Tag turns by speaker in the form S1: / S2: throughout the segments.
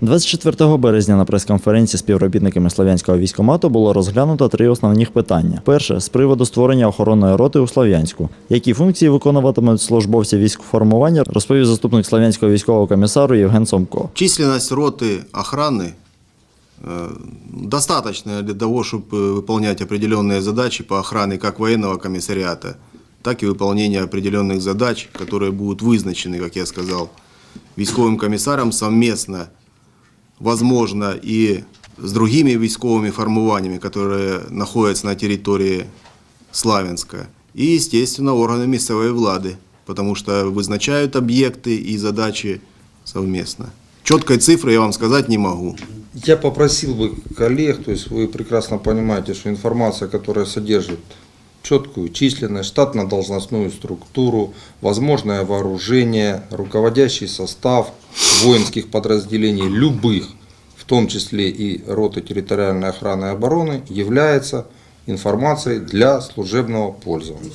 S1: 24 березня на прес-конференції з співробітниками Слов'янського військомату було розглянуто три основних питання. Перше з приводу створення охоронної роти у Слов'янську. Які функції виконуватимуть службовці військформування, розповів заступник Слов'янського військового комісару Євген Сомко.
S2: Численность роты охраны э, достаточная для того, чтобы выполнять определенные задачи по охране как военного комиссариата, так и выполнение определенных задач, которые будут вызначены, как я сказал, військовым комиссаром совместно, возможно, и с другими військовыми формуваниями, которые находятся на территории Славянска, и, естественно, органы місцевої влади, потому что вызначают объекты и задачи совместно. Четкой цифры я вам сказать не могу.
S3: Я попросил бы коллег, то есть вы прекрасно понимаете, что информация, которая содержит четкую численность, штатно-должностную структуру, возможное вооружение, руководящий состав воинских подразделений любых, в том числе и роты территориальной охраны и обороны, является информацией для служебного пользования.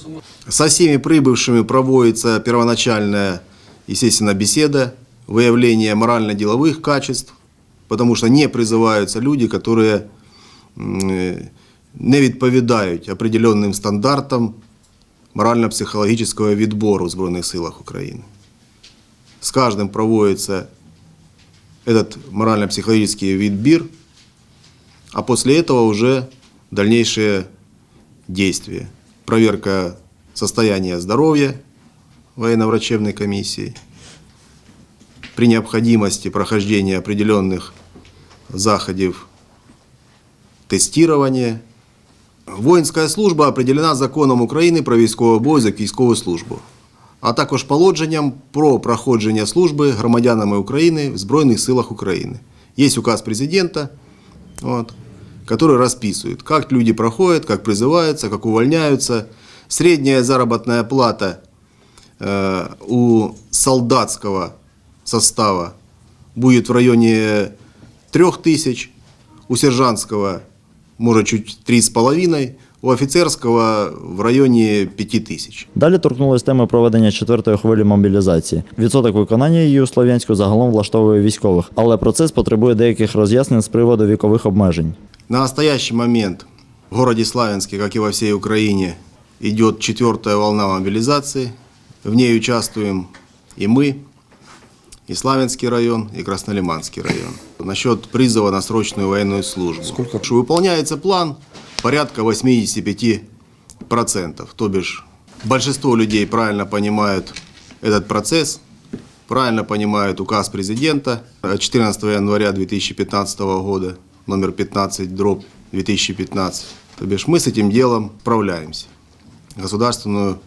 S2: Со всеми прибывшими проводится первоначальная, естественно, беседа, выявление морально-деловых качеств, потому что не призываются люди, которые э, не відповідають определенним стандартам морально-психологического відбору в Збройних силах України. С каждым проводится этот морально-психологический відбір, а после этого уже дальнейшие действия. Проверка состояния здоровья военно-врачебной комиссии, при необходимости прохождения определенных заходів тестирования. Воїнська служба определена законом України про військовий обов'язок і військову службу, а також положенням про проходження служби громадянами України в Збройних силах України. Є указ президента, вот, который расписывает, как люди проходят, как призываются, как увольняются. Средняя заработная плата э, у солдатского состава будет в районе 3000, у сержантского может чуть 3,5, у офицерского в районе 5000.
S1: Далі торкнулись теми проведення четвертої хвилі мобілізації. Відсоток виконання її у Слов'янську загалом влаштовує військових, але процес потребує деяких роз'яснень з приводу вікових обмежень.
S2: На настоящий момент в городе Славянске, как и во всей Украине, идет четвертая волна мобилизации. В ней участвуем и мы, и Славянский район, и Краснолиманский район. Насчет призыва на срочную военную службу.
S3: Сколько?
S2: Что выполняется план порядка 85%. То бишь большинство людей правильно понимают этот процесс, правильно понимают указ президента от 14 января 2015 года, номер 15, дробь 2015. То бишь мы с этим делом справляемся. Государственную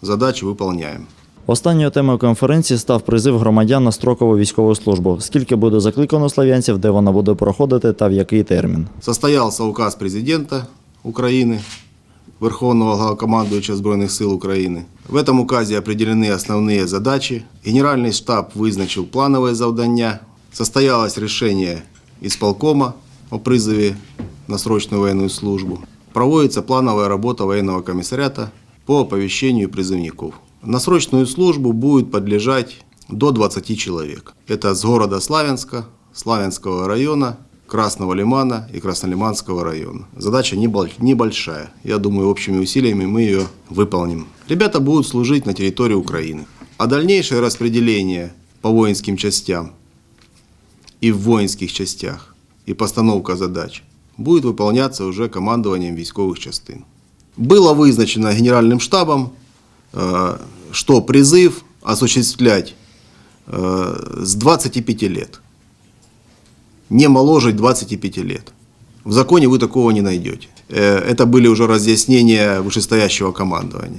S2: задачу выполняем.
S1: Останньою темою конференції став призив громадян на строкову військову службу. Скільки буде закликано слов'янців, де вона буде проходити та в який термін.
S2: Состоялся указ президента Украины, Верховного Главкомандуюча Збройних сил України. В этом указе определены основные задачи. Генеральный штаб визначив плановые завдання. Состоялось решение исполкома о призыве на срочную военную службу. Проводится плановая работа военного комиссариата по оповещению призывников. На срочную службу будет подлежать до 20 человек. Это с города Славянска, Славянского района, Красного Лимана и Краснолиманского района. Задача небол- небольшая. Я думаю, общими усилиями мы ее выполним. Ребята будут служить на территории Украины. А дальнейшее распределение по воинским частям и в воинских частях, и постановка задач будет выполняться уже командованием військовых частин. Было вызначено генеральным штабом, что призыв осуществлять э, с 25 лет. Не моложе 25 лет. В законе вы такого не найдете. Э, Это были уже разъяснения вышестоящего командования.